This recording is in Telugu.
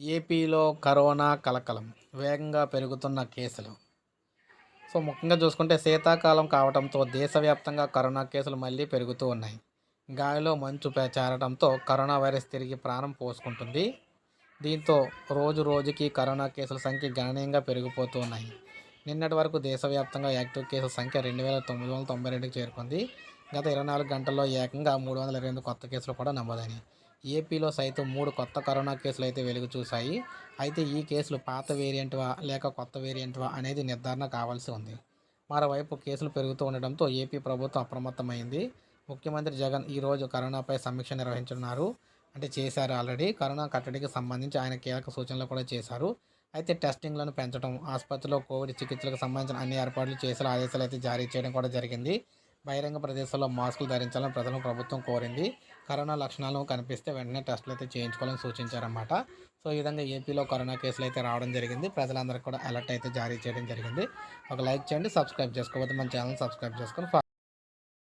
ఏపీలో కరోనా కలకలం వేగంగా పెరుగుతున్న కేసులు. సో ముఖ్యంగా చూసుకుంటే శీతాకాలం కావడంతో దేశవ్యాప్తంగా కరోనా కేసులు మళ్ళీ పెరుగుతూ ఉన్నాయి. గాలిలో మంచు చేరడంతో కరోనా వైరస్ తిరిగి ప్రాణం పోసుకుంటుంది. దీంతో రోజు రోజుకి కరోనా కేసుల సంఖ్య గణనీయంగా పెరిగిపోతూ ఉన్నాయి. నిన్నటి వరకు దేశవ్యాప్తంగా యాక్టివ్ కేసుల సంఖ్య రెండు వేల తొమ్మిది వందల తొంభై రెండుకి చేరుకుంది. గత ఇరవై నాలుగు గంటల్లో ఏకంగా మూడు వందల ఇరవై ఎనిమిది కొత్త కేసులు కూడా నమోదైనాయి. ఏపీలో సైతం మూడు కొత్త కరోనా కేసులు అయితే వెలుగు చూశాయి. అయితే ఈ కేసులు పాత వేరియంట్వా లేక కొత్త వేరియంట్వా అనేది నిర్ధారణ కావాల్సి ఉంది. మరోవైపు కేసులు పెరుగుతూ ఉండడంతో ఏపీ ప్రభుత్వం అప్రమత్తమైంది. ముఖ్యమంత్రి జగన్ ఈరోజు కరోనాపై సమీక్ష నిర్వహించున్నారు అంటే చేశారు ఆల్రెడీ. కరోనా కట్టడికి సంబంధించి ఆయన కీలక సూచనలు కూడా చేశారు. అయితే టెస్టింగ్లను పెంచడం ఆసుపత్రిలో కోవిడ్ చికిత్సలకు సంబంధించిన అన్ని ఏర్పాట్లు చేసేలా ఆదేశాలు అయితే జారీ చేయడం కూడా జరిగింది. బహిరంగ ప్రదేశాల్లో మాస్కులు ధరించాలని ప్రజలను ప్రభుత్వం కోరింది. కరోనా లక్షణాలు కనిపిస్తే వెంటనే టెస్టులు అయితే చేయించుకోవాలని సూచించారన్నమాట. సో ఈ విధంగా ఏపీలో కరోనా కేసులు అయితే రావడం జరిగింది. ప్రజలందరికీ కూడా అలర్ట్ అయితే జారీ చేయడం జరిగింది. ఒక లైక్ చేయండి సబ్స్క్రైబ్ చేసుకోకపోతే మన ఛానల్ సబ్స్క్రైబ్ చేసుకొని